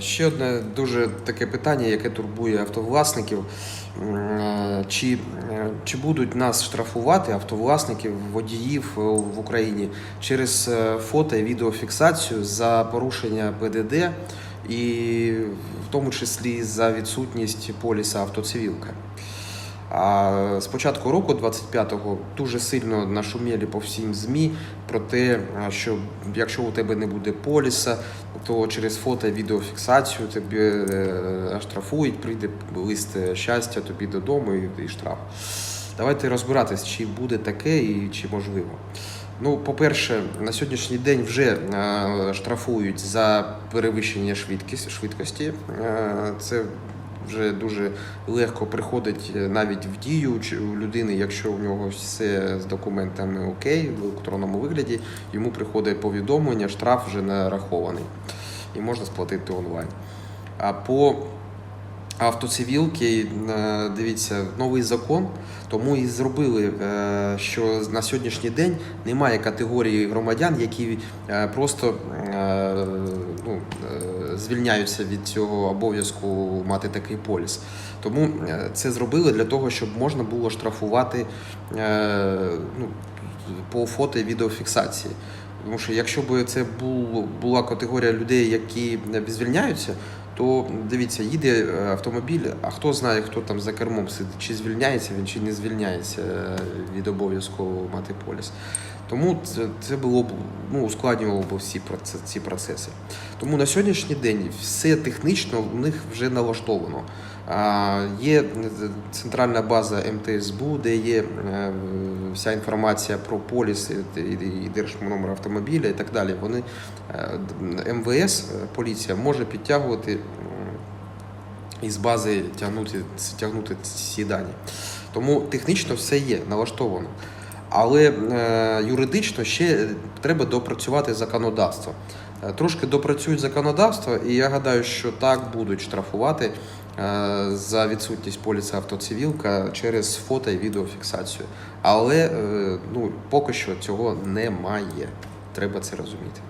Ще одне дуже таке питання, яке турбує автовласників. Е, Чи, е, чи будуть нас штрафувати автовласників, водіїв е, в Україні через фото і відеофіксацію за порушення ПДД і в тому числі за відсутність поліса автоцивілка? А з початку року, 25-го, дуже сильно нашуміли по всім ЗМІ про те, що якщо у тебе не буде поліса, то через фото відеофіксацію тебе е, штрафують, прийде лист щастя тобі додому і, штраф. Давайте розбиратись, чи буде таке і чи можливо. Ну, по-перше, на сьогоднішній день вже е, штрафують за перевищення швидкості. Е, це вже дуже легко приходить е, навіть в дію у людини, якщо у нього все з документами окей, в електронному вигляді, йому приходить повідомлення, штраф вже нарахований і можна сплатити онлайн. А по автоцивілки, е, дивіться, новий закон, тому і зробили, е, що на сьогоднішній день немає категорії громадян, які е, просто ну, звільняються від цього обов'язку мати такий поліс. Тому це зробили для того, щоб можна було штрафувати ну, по фото і відеофіксації. Тому що якщо б це бу- була категорія людей, які звільняються, то дивіться, їде е, автомобіль, а хто знає, хто там за кермом сидить, чи звільняється він, чи не звільняється е, від обов'язку мати поліс. Тому це, це було б ну, ускладнювало б всі ці процеси. Тому на сьогоднішній день все технічно у них вже налаштовано. А, Є центральна база МТСБУ, де є е, вся інформація про поліс і, держномер автомобіля і так далі. Вони е, МВС, е, поліція може підтягувати із бази тягнути, тягнути ці дані. Тому технічно все є налаштовано. Але е, юридично ще треба допрацювати законодавство. Е, Трошки допрацюють законодавство, і я гадаю, що так будуть штрафувати е, за відсутність поліса автоцивілка через фото і відеофіксацію. Але ну, поки що цього немає. Треба це розуміти.